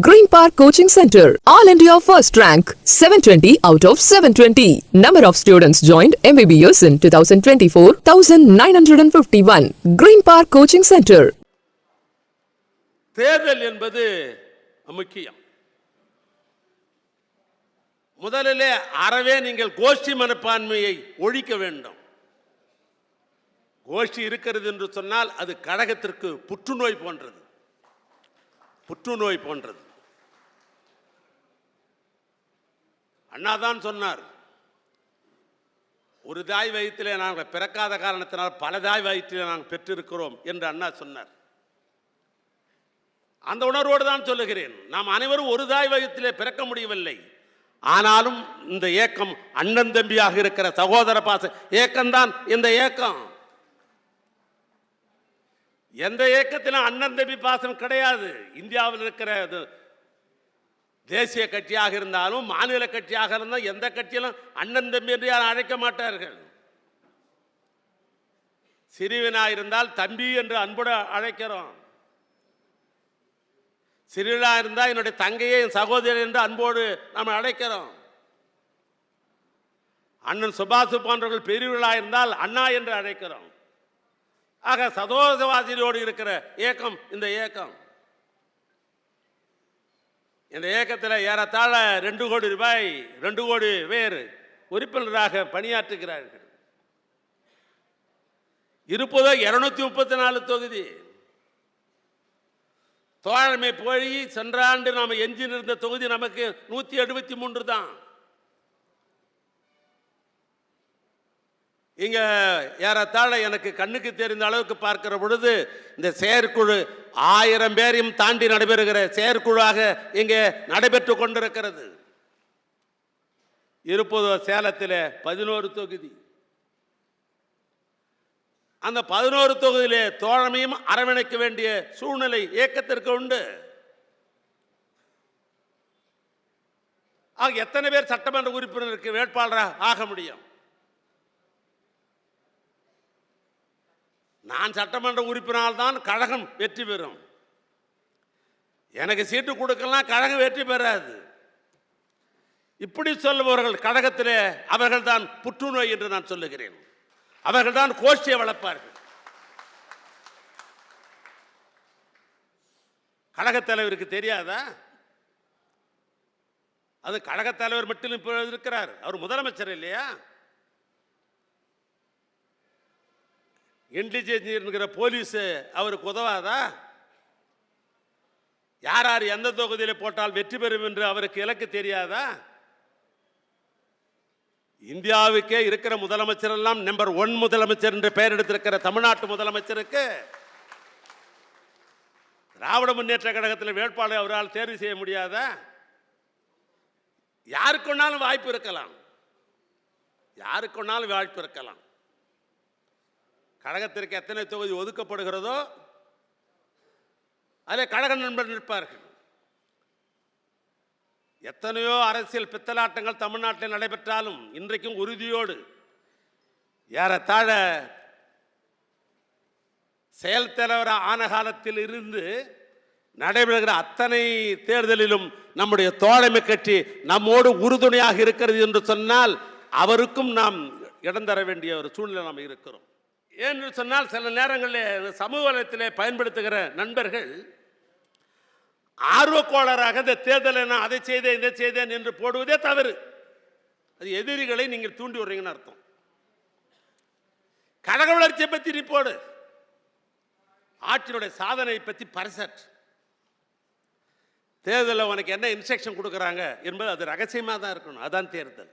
Green Park coaching centre all India first rank seven twenty out of seven twenty number of students join MBBS in two thousand twenty four thousand nine hundred and fifty one Green Park coaching centre தேர்தல் என்பது முக்கியம் முதலிலே அறவே நீங்கள் கோஷ்டி மனப்பான்மையை ஒழிக்க வேண்டும் கோஷ்டி இருக்கிறது என்று சொன்னால் அது கழகத்திற்கு புற்றுநோய் போன்றது புற்றுநோய் போன்றது. அண்ணா தான் சொன்னார் ஒரு தாய் வயிற்றிலே நாங்கள் பிறக்காத காரணத்தினால் பல தாய் வயிற்றிலே நாங்கள் பெற்றிருக்கிறோம் என்று அண்ணா சொன்னார். அந்த உணர்வோடு தான் சொல்லுகிறேன் நாம் அனைவரும் ஒரு தாய் வயிற்றிலே பிறக்க முடியவில்லை. ஆனாலும் இந்த ஏக்கம் அண்ணன் தம்பியாக இருக்கிற சகோதர பாச ஏக்கம்தான் இந்த ஏக்கம். எந்த ஏக்கத்திலும் அண்ணன் தம்பி பாசம் கிடையாது. இந்தியாவில் இருக்கிற தேசிய கட்சியாக இருந்தாலும் மாநில கட்சியாக இருந்தாலும் எந்த கட்சியிலும் அண்ணன் தம்பி என்று யாரும் அழைக்க மாட்டார்கள். சிறுவனாக இருந்தால் தம்பி என்று அன்புடன் அழைக்கிறோம். சிறுவனாக இருந்தால் என்னுடைய தங்கையை என் சகோதரி என்று அன்போடு நாம் அழைக்கிறோம். அண்ணன் சுபாசு போன்றவர்கள் பெரியவர்களாக இருந்தால் அண்ணா என்று அழைக்கிறோம். ஆக சதோசவாசியோடு இருக்கிற ஏக்கம் இந்த ஏக்கம். இந்த இயக்கத்தில் ஏறத்தாழ ரெண்டு கோடி ரூபாய் ரெண்டு கோடி பேர் உறுப்பினராக பணியாற்றுகிறார்கள். இருப்பதோ இருநூத்தி முப்பத்தி நாலு தொகுதி. தோழமை போய் சென்ற ஆண்டு நாம் எஞ்சின் இருந்த தொகுதி நமக்கு நூற்றி எழுபத்தி மூன்று தான். இங்கே ஏறத்தாழ எனக்கு கண்ணுக்கு தெரிந்த அளவுக்கு பார்க்கிற பொழுது இந்த செயற்குழு ஆயிரம் பேரையும் தாண்டி நடைபெறுகிற செயற்குழுவாக இங்கே நடைபெற்று கொண்டிருக்கிறது. இருப்பது சேலத்தில் பதினோரு தொகுதி. அந்த பதினோரு தொகுதியிலே தோழமையும் அரவணைக்க வேண்டிய சூழ்நிலை இயக்கத்திற்கு உண்டு. ஆக எத்தனை பேர் சட்டமன்ற உறுப்பினருக்கு வேட்பாளராக ஆக முடியும்? நான் சட்டமன்ற உறுப்பினால் தான் கழகம் வெற்றி பெறும். எனக்கு சீட்டு கொடுக்கலாம் கழகம் வெற்றி பெறாது. இப்படி சொல்லுபவர்கள் கழகத்திலே அவர்கள் தான் புற்றுநோய் என்று நான் சொல்லுகிறேன். அவர்கள் தான் கோஷ்டியை வளர்ப்பார்கள். கழகத் தலைவருக்கு தெரியாதா? அது கழகத் தலைவர் மட்டும் இப்போ இருக்கிறார். அவர் முதலமைச்சர் இல்லையா? இன்டெலிஜென்ஸ் போலீஸு அவருக்கு உதவாதா? யார் யார் எந்த தொகுதியில் போட்டால் வெற்றி பெறும் என்று அவருக்கு இலக்கு தெரியாதா? இந்தியாவுக்கே இருக்கிற முதலமைச்சர் எல்லாம் நம்பர் ஒன் முதலமைச்சர் என்று பெயர் எடுத்திருக்கிற தமிழ்நாட்டு முதலமைச்சருக்கு திராவிட முன்னேற்ற கழகத்தில் வேட்பாளர் அவரால் தேர்வு செய்ய முடியாத? யாருக்குன்னாலும் வாய்ப்பு இருக்கலாம். யாருக்குன்னாலும் வாய்ப்பு இருக்கலாம். கழகத்திற்கு எத்தனை தொகுதி ஒதுக்கப்படுகிறதோ அதில் கழக நண்பர் நிற்பார்கள். எத்தனையோ அரசியல் பித்தலாட்டங்கள் தமிழ்நாட்டில் நடைபெற்றாலும் இன்றைக்கும் உறுதியோடு ஏறத்தாழ செயல் தலைவர் ஆன காலத்தில் இருந்து நடைபெறுகிற அத்தனை தேர்தலிலும் நம்முடைய தோழமை கட்சி நம்மோடு உறுதுணையாக இருக்கிறது என்று சொன்னால் அவருக்கும் நாம் இடம் தர வேண்டிய ஒரு சூழ்நிலை நாம் இருக்கிறோம். ஏன்னு சொன்னால் சில நேரங்களில் சமூக வலயத்தில் பயன்படுத்துகிற நண்பர்கள் ஆர்வக்கோளராக இந்த தேர்தலை நான் அதை செய்தேன் இதை செய்தேன் என்று போடுவதே தவறு. அது எதிரிகளை நீங்கள் தூண்டி விடுறீங்கன்னு அர்த்தம். கழக வளர்ச்சியை பற்றி ரிப்போர்டு ஆட்சியினுடைய சாதனை பற்றி பரிசட். தேர்தலில் உனக்கு என்ன இன்ஸ்ட்ரக்ஷன் கொடுக்குறாங்க என்பது அது ரகசியமாக தான் இருக்கணும். அதான் தேர்தல்.